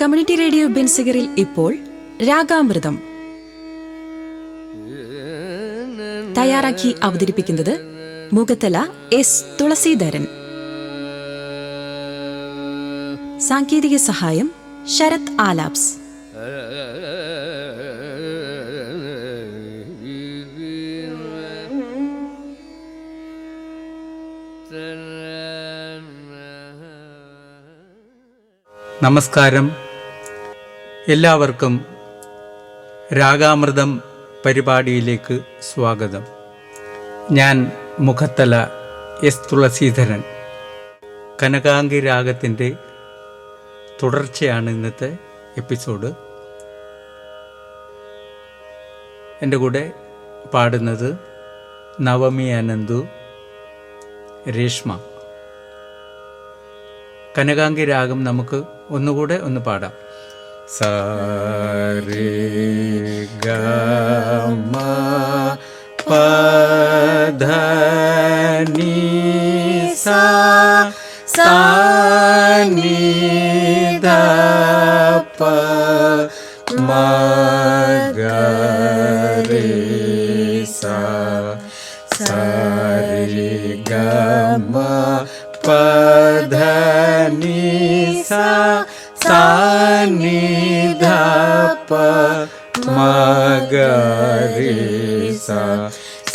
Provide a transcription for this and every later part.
Community radio ബെൻസിഗറിൽ ഇപ്പോൾ രാഗാമൃതം. തയ്യാറാക്കി അവതരിപ്പിക്കുന്നത് മുഖത്തല എസ് തുളസീധരൻ. സാങ്കേതിക സഹായം ശരത് ആലാപ്സ്. നമസ്കാരം. എല്ലാവർക്കും രാഗാമൃതം പരിപാടിയിലേക്ക് സ്വാഗതം. ഞാൻ മുഖത്തല എസ് തുളസീധരൻ. കനകാംഗി രാഗത്തിന്റെ തുടർച്ചയാണ് ഇന്നത്തെ എപ്പിസോഡ്. എന്റെ കൂടെ പാടുന്നത് നവമി അനന്തു രേഷ്മ. കനകാംഗി രാഗം നമുക്ക് ഒന്നുകൂടെ ഒന്ന് പാടാം. സ ഗമ പധനി മ പ ധ പ മഗരി पधनि सा सा शनि मगरि सा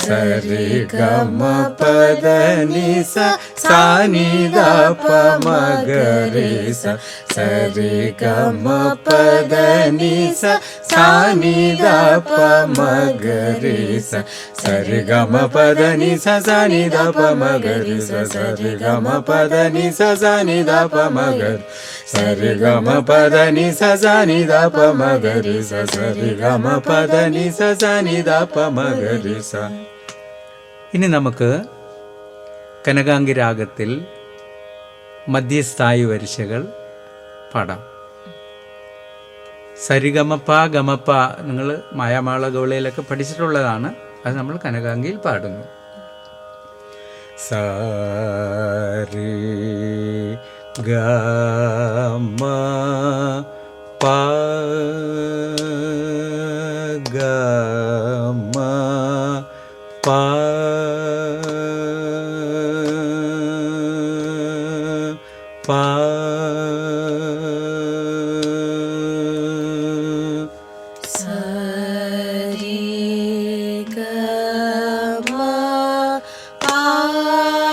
सरि गम पदनि सा സ സാനി ധ പ മഗരി സ സരി ഗമ പദനി സ സാനി ധ പ മഗരി സ സരി ഗമ പദനി സ സാനി ധ പ മഗരി സ സരി ഗമ പദനി സ സാനി ധ പ മഗരി സരി ഗമ പദനി സ സാനി ധ പ മഗരി സ സരി ഗമ പദനി സ സാനി ധ പ മഗരി സ ഇനി നമുക്ക് കനകാംഗി രാഗത്തിൽ മധ്യസ്ഥായി വരിശകൾ പാടാം. സരിഗമപ്പ ഗമപ്പ നിങ്ങൾ മായാമാള ഗൗളയിലൊക്കെ പഠിച്ചിട്ടുള്ളതാണ്. അത് നമ്മൾ കനകാംഗിയിൽ പാടുന്നു. സരി ഗമ പ Ah.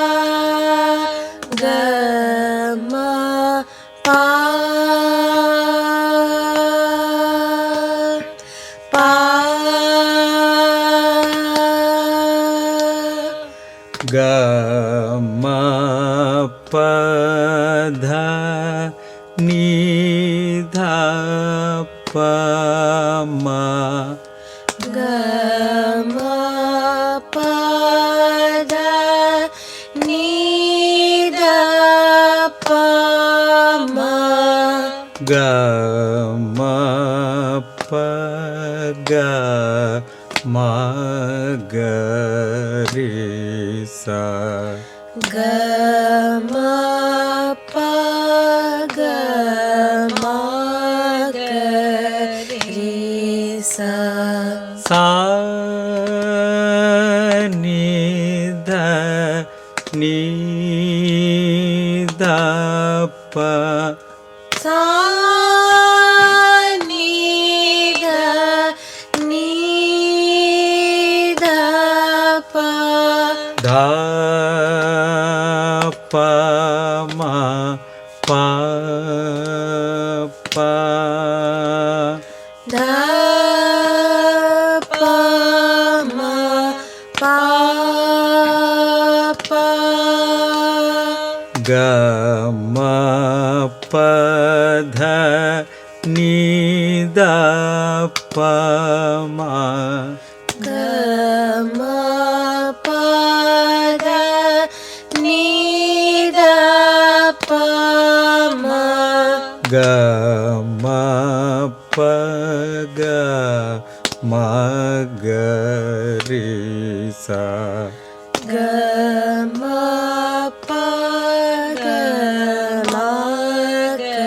ग म प ग म ग रे सा ग म प ग म ग रे सा सा नि ध नि గమ పధ నిద పమా గమ పద నిద పమా గమ పగ మగరి ഗ ga സ pa ga ma ga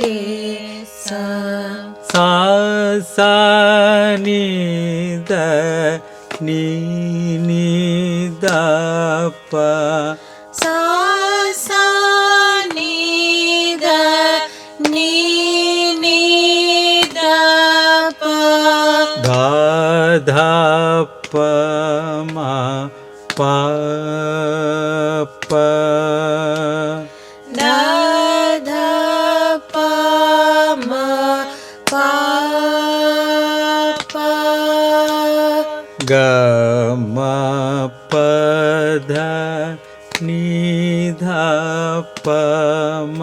re സ sa sa ni da നീ പ മ പ പ ഗ മ പ ധ നീ ധ പ മ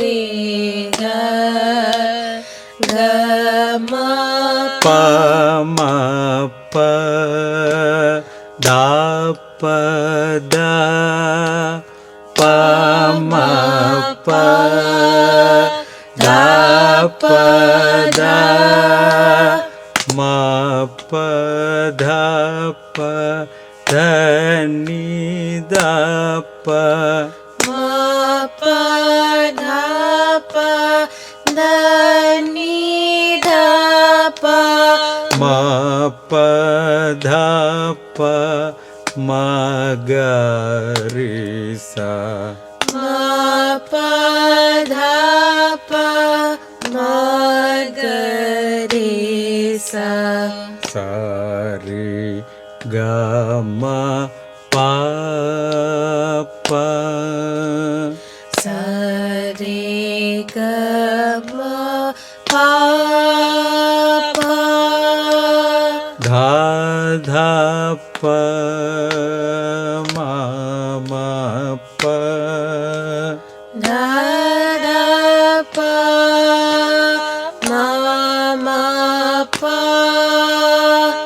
രേ ഗ ഗ മ പ മ പ ദ പ ദ പ മ പ ദ പ धाप धनि धापा। प धा पग रे सा मा पापा रे सा ग സ രേ ഗ pa പ പ ധ ധ പ മ മ പ ധ ധ പ മ മ പ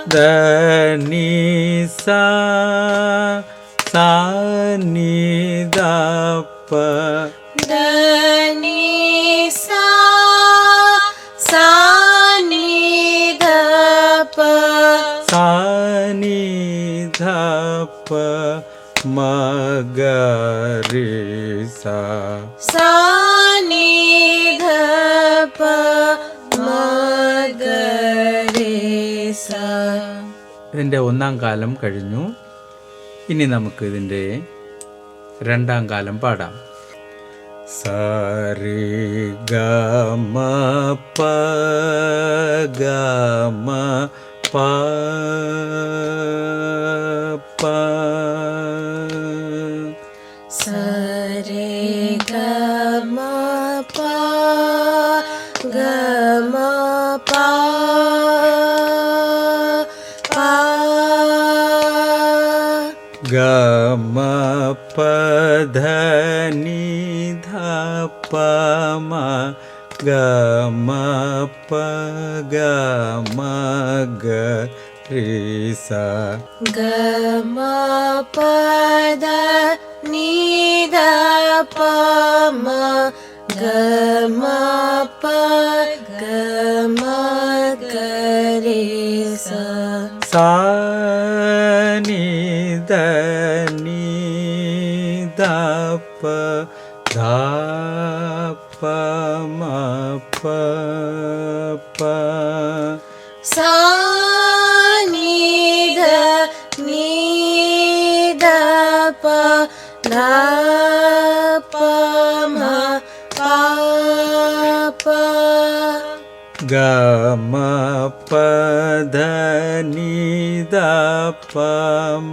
ധ നീ സ സ നീ ദ സ ഇതിന്റെ ഒന്നാം കാലം കഴിഞ്ഞു. ഇനി നമുക്ക് ഇതിന്റെ രണ്ടാം കാലം പാടാം. सरि ग നീ ധ പ മ ഗ മ പ ഗ മ ഗ രി സ ഗ മ പ ദ നീ ധ പ മ ഗ മ പ ഗ മ ഗ രേ സ സ നീ ധ നീ ധ ప धा प म प प सा नि ध नि ध प ध प म प प ग म प ध नि ध प म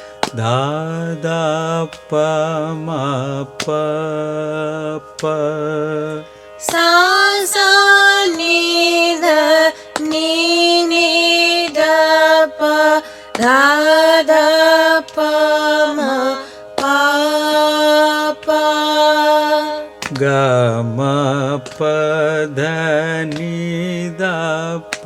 प सा दा प धनि प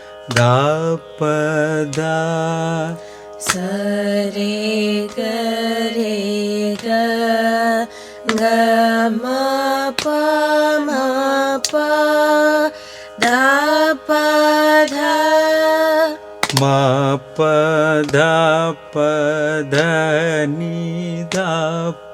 पदा स रे गरे गा पा पा पधाप धनि दाप।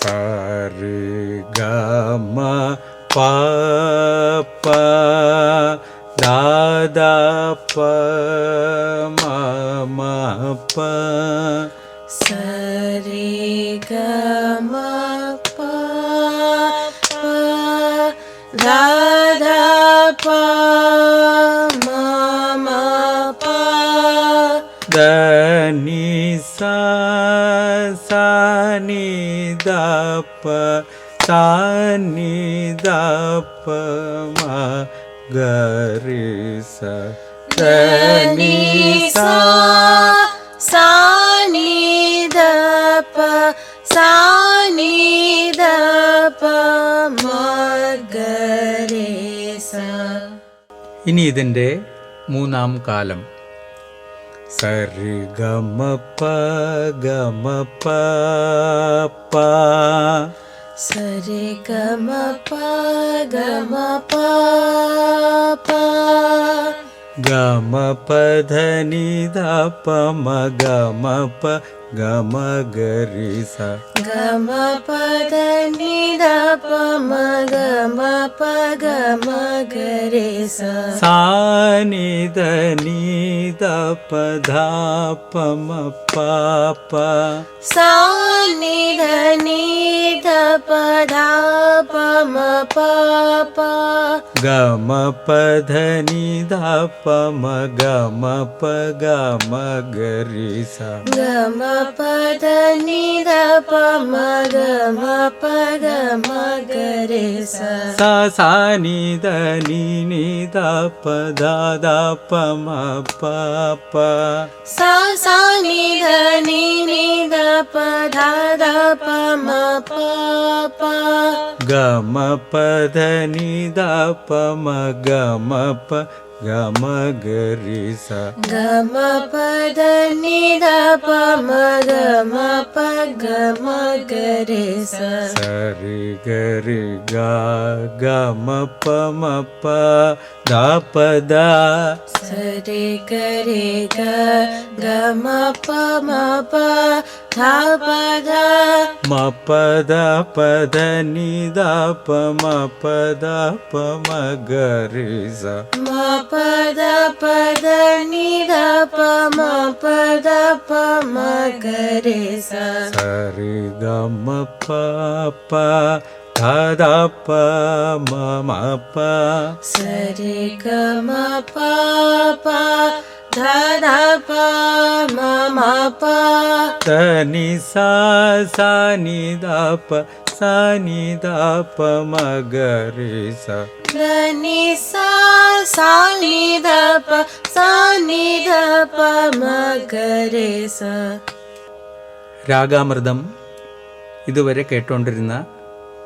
Sari gama pa pa da da pa ma ma pa Sari gama pa pa da da pa ധ നി ദപ്പ സ ദപ്പ ധ പ സ നി ധ പ മ ഗ രി സ ധ നി സ സാ നീ ദ പ സാ നീ ദ പ മ ഗ ഇനി ഇതിന്റെ മൂന്നാം കാലം. సరి గమ ప. గమ ప ప. సరి గమ ప గమ ప ప గమ పధ నిద ప మ గమ ప గమ గరి స గమ పధ నిద ప మ గమ ప గమ గరి స సా నిద పధా పమ పాప సా నిద నిద పధా పమ పాప గమ పధ నిద పమ గమ ప గమ గరి సా గమ పధ నిద పమ గమ ప గమ గరి సా సా నిద ని నిద పధా ದ ಪ ಮ ಪ ಪ ಸಾ ಸಾ ನಿ ದ ನಿ ನಿ ದ ಪ ಧ ದ ಪ ಮ ಪ ಪ ಗ ಮ ಪ ಧ ನಿ ದ ಪ ಮ ಗ ಮ ಪ ಗ ಮ ಗ ರಿ ಸ ಗ ಮ ಪ ಧ ನಿ ದ ಪ ಮ ಗ ಮ ಪ ಗ ಮ ಗ ರಿ ಸ ಸ ರಿ ಗ ರಿ ಗ ಗ ಮ ಪ ಮ ಪ दापदा दा पदा सरे गा पदा पदा पदा नि पदा परेसा मी दा पदा परेसा सरे ग पापा സരി ഗരി ഗ ഗമ പ മ പ ധ പ ധ സ രേ ഗ രേ ഗ ഗ മ പ മ പ ധ ധ പദ മപദ പദ നിദ പമപദ പമഗരിസ മ പദ പദ നിധ പമ പദ പമ ഗരേ സ. സരി ഗമ പ ധദ പ മമ പ സരി ഗ മ പ പ ധ ധ പ മ മ പ തനി സാ സാ നിദ പ സാ നിദ പമഗരിസ ധ നി സ. സ നി ധ പ സ നി ധ പ മ ഗരേ സ രാഗാമൃതം ഇതുവരെ കേട്ടുകൊണ്ടിരുന്ന